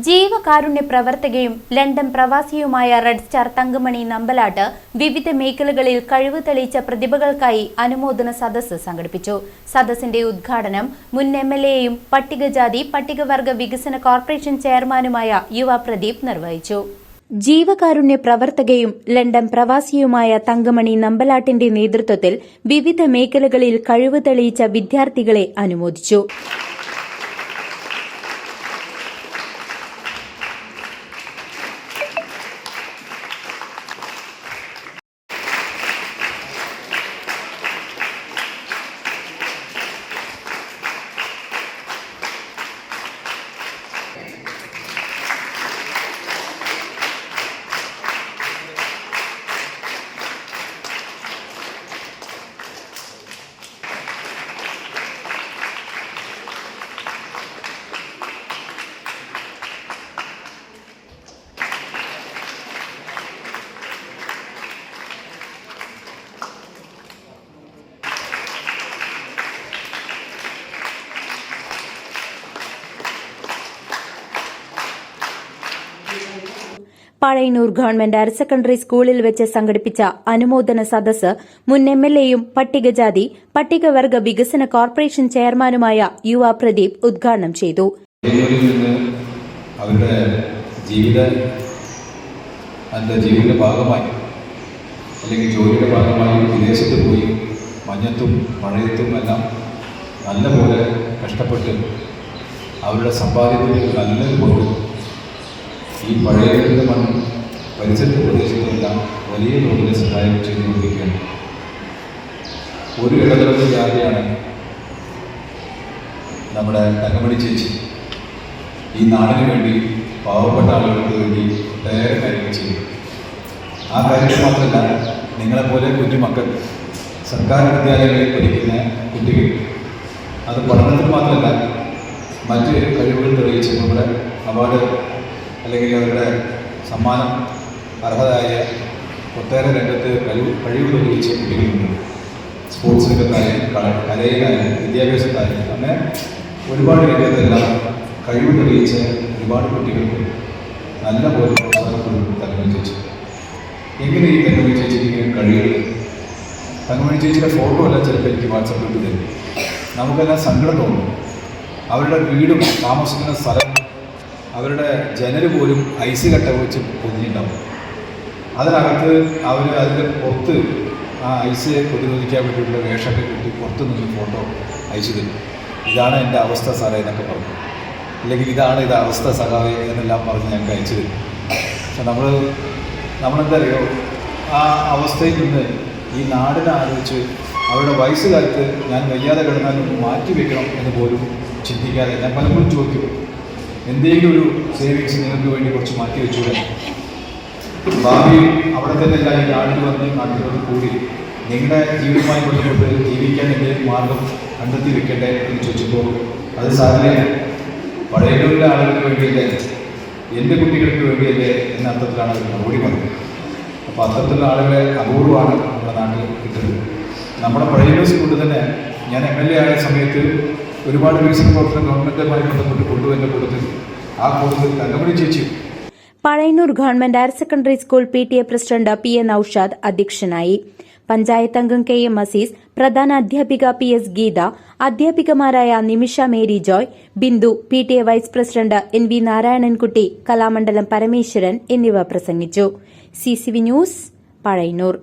ജീവകാരുണ്യ പ്രവർത്തകയും ലണ്ടൻ പ്രവാസിയുമായ റെഡ് സ്റ്റാർ തങ്കമണി നമ്പലാട്ട് വിവിധ മേഖലകളിൽ കഴിവ് തെളിയിച്ച പ്രതിഭകൾക്കായി അനുമോദന സദസ്സ് സംഘടിപ്പിച്ചു. സദസ്സിന്റെ ഉദ്ഘാടനം മുൻ എം എൽ എയും പട്ടികജാതി പട്ടികവർഗ വികസന കോർപ്പറേഷൻ ചെയർമാനുമായ യുവ പ്രദീപ് നിർവഹിച്ചു. ജീവകാരുണ്യ പ്രവർത്തകയും ലണ്ടൻ പ്രവാസിയുമായ തങ്കമണി നമ്പലാട്ടിന്റെ നേതൃത്വത്തിൽ വിവിധ മേഖലകളിൽ കഴിവ് തെളിയിച്ച വിദ്യാർത്ഥികളെ അനുമോദിച്ചു. പഴയന്നൂർ ഗവൺമെന്റ് ഹയർ സെക്കൻഡറി സ്കൂളിൽ വെച്ച് സംഘടിപ്പിച്ച അനുമോദന സദസ് മുൻ എം എൽ എയും പട്ടികജാതി പട്ടികവർഗ വികസന കോർപ്പറേഷൻ ചെയർമാനുമായ യുവ പ്രദീപ് ഉദ്ഘാടനം ചെയ്തു. അവരുടെ ജീവിത അതിന്റെ ജീവിത ഭാഗമായി അല്ലെങ്കിൽ ജോലിയുടെ ഭാഗമായി വിദേശത്ത് പോയി മഞ്ഞത്തും മഴയത്തും എല്ലാം നല്ലപോലെ കഷ്ടപ്പെട്ട് അവരുടെ സമ്പാദ്യത്തിൽ നല്ലൊരു ഈ പഴയ മണ്ണും പരിസര പ്രദേശങ്ങളെല്ലാം വലിയ തോതിൽ സഹായം ചെയ്തുകൊണ്ടിരിക്കുകയാണ്. ഒരു ഇടതലത്തിൽ ജാതിയാണ് നമ്മുടെ തങ്കമണി ചേച്ചി. ഈ നാടിന് വേണ്ടി പാവപ്പെട്ട ആളുകൾക്ക് വേണ്ടി ഒട്ടേറെ കാര്യങ്ങൾ ചെയ്യും ആ കാര്യങ്ങൾ മാത്രമല്ല നിങ്ങളെപ്പോലെ കുഞ്ഞുമക്കൾ സർക്കാർ വിദ്യാലയങ്ങളിൽ പഠിക്കുന്ന കുട്ടികൾ അത് പഠനത്തിൽ മാത്രമല്ല മറ്റ് കഴിവുകൾ തെളിയിച്ച് നമ്മുടെ അവാർഡ് അല്ലെങ്കിൽ അവരുടെ സമ്മാനം അർഹതായ ഒട്ടേറെ രംഗത്ത് കഴിവ് കഴിവ് തെളിയിച്ച കുട്ടികളുണ്ട്. സ്പോർട്സ് രംഗത്തായാലും കലയിലായാലും വിദ്യാഭ്യാസത്തായാലും അങ്ങനെ ഒരുപാട് രംഗത്തെല്ലാം കഴിവ് തെളിയിച്ച ഒരുപാട് കുട്ടികൾക്ക് നല്ല പോലെ പ്രോത്സാഹനം തങ്കമണി ചേച്ചി എങ്ങനെ ഈ തങ്കമണി ചേച്ചിക്ക് ഇങ്ങനെ കഴിയുന്നത് തങ്കമണി ചേച്ചിയുടെ ഫോട്ടോ എല്ലാം ചിലപ്പോൾ എനിക്ക് വാട്സപ്പിൽ തരും. നമുക്കെല്ലാം സങ്കടം തോന്നും. അവരുടെ വീടും താമസിക്കുന്ന സ്ഥലം അവരുടെ ജനൽ പോലും ഐസ് കട്ട വെച്ച് പൊതിഞ്ഞിട്ടുണ്ടാവും. അതിനകത്ത് അവർ അതിന്റെ പുറത്ത് ആ ഐസ് പ്രതിരോധിക്കാൻ വേണ്ടിയിട്ടുള്ള വേഷമൊക്കെ കിട്ടി പുറത്ത് നിന്ന് ഫോട്ടോ അയച്ചു തരും. ഇതാണ് എന്റെ അവസ്ഥ സാറേ എന്നൊക്കെ പറഞ്ഞു. അല്ലെങ്കിൽ ഇതാണ് ഇത് അവസ്ഥ സഖാവേ എന്നെല്ലാം പറഞ്ഞ് ഞങ്ങൾക്ക് അയച്ചു തരും. പക്ഷെ നമ്മൾ നമ്മളെന്താ അറിയോ? ആ അവസ്ഥയിൽ നിന്ന് ഈ നാടിനെ ആലോചിച്ച് അവരുടെ വയസ്സുകാലത്ത് ഞാൻ വയ്യാതെ കിടന്നാലും മാറ്റി വെക്കണം എന്ന് പോലും ചിന്തിക്കാതെ ഞാൻ പലപ്പോഴും ചോദിക്കും. എന്തെങ്കിലും ഒരു സേവിങ്സ് നിങ്ങൾക്ക് വേണ്ടി കുറച്ച് മാറ്റി വെച്ചുകൂടെ ഭാവിയിൽ അവിടെ തന്നെ അല്ല ഈ നാട്ടിൽ വന്ന് നാട്ടിലോട് കൂടി. നിങ്ങളുടെ ജീവിതവുമായി ബന്ധപ്പെട്ട് ജീവിക്കാൻ എന്തെങ്കിലും മാർഗം കണ്ടെത്തി വെക്കട്ടെ എന്ന് ചോദിച്ചപ്പോൾ അത് സാറിന് പഴയകളിലെ ആളുകൾക്ക് വേണ്ടിയല്ലേ? എന്റെ കുട്ടികൾക്ക് വേണ്ടിയല്ലേ എന്ന അർത്ഥത്തിലാണ് അവർ മറുപടി പറഞ്ഞത് അപ്പോൾ അത്തരത്തിലുള്ള ആളുകളെ അപൂർവമാണ് നമ്മുടെ നാട്ടിൽ കിട്ടുന്നത്. നമ്മുടെ പഴയ സ്കൂളിൽ തന്നെ ഞാൻ എം എൽ എ ആയ സമയത്ത് ഒരുപാട് വികസന പ്രവർത്തനം ഗവൺമെന്റുമായി ബന്ധപ്പെട്ട് കൊണ്ടുവന്ന കൂട്ടത്തിൽ ആ കൂട്ടത്തിൽ തങ്കമണി ചേച്ചി Pazhayannur government higher secondary school P T A president P A Noushad അധ്യക്ഷനായി. പഞ്ചായത്ത് അംഗം കെ എം അസീസ് പ്രധാന അധ്യാപിക P S Geetha അധ്യാപികമാരായ Nimisha Mary Joy Bindu P T A vice president N V Narayanankutty Kalamandalam Parameswaran എന്നിവ പ്രസംഗിച്ചു. C C V news Pazhayannur.